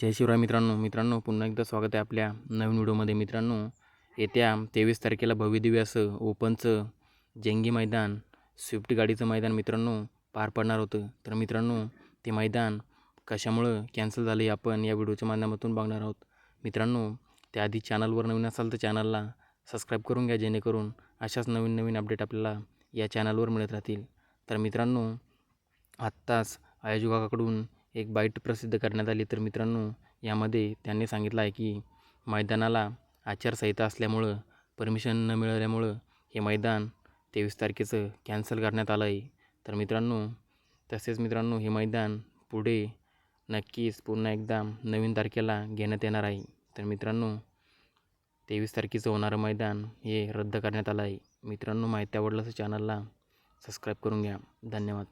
जय शिवराय मित्रांनो. मित्रांनो पुन्हा एकदा स्वागत आहे आपल्या नवीन व्हिडिओमध्ये. मित्रांनो येत्या तेवीस तारखेला भव्यदिव्य असं ओपनचं जंगी मैदान स्विफ्ट गाडीचं मैदान मित्रांनो पार पडणार होतं. तर मित्रांनो ते मैदान कशामुळं कॅन्सल झालं हे आपण या व्हिडिओच्या माध्यमातून बघणार आहोत. मित्रांनो त्याआधी चॅनलवर नवीन असाल तर चॅनलला सबस्क्राईब करून घ्या जेणेकरून अशाच नवीन नवीन अपडेट आपल्याला या चॅनलवर मिळत राहतील. तर मित्रांनो आत्ताच आयोजकाकडून एक बाईट प्रसिद्ध करण्यात आली. तर मित्रांनो यामध्ये त्यांनी सांगितलं आहे की मैदानाला आचारसंहिता असल्यामुळं परमिशन न मिळाल्यामुळं हे मैदान तेवीस तारखेचं कॅन्सल करण्यात आलं आहे तर मित्रांनो तसेच मित्रांनो हे मैदान पुढे नक्कीच पुन्हा एकदा नवीन तारखेला घेण्यात येणार आहे. तर मित्रांनो तेवीस तारखेचं होणारं मैदान हे रद्द करण्यात आलं आहे मित्रांनो माहिती आवडलं असं चॅनलला सबस्क्राईब करून घ्या. धन्यवाद.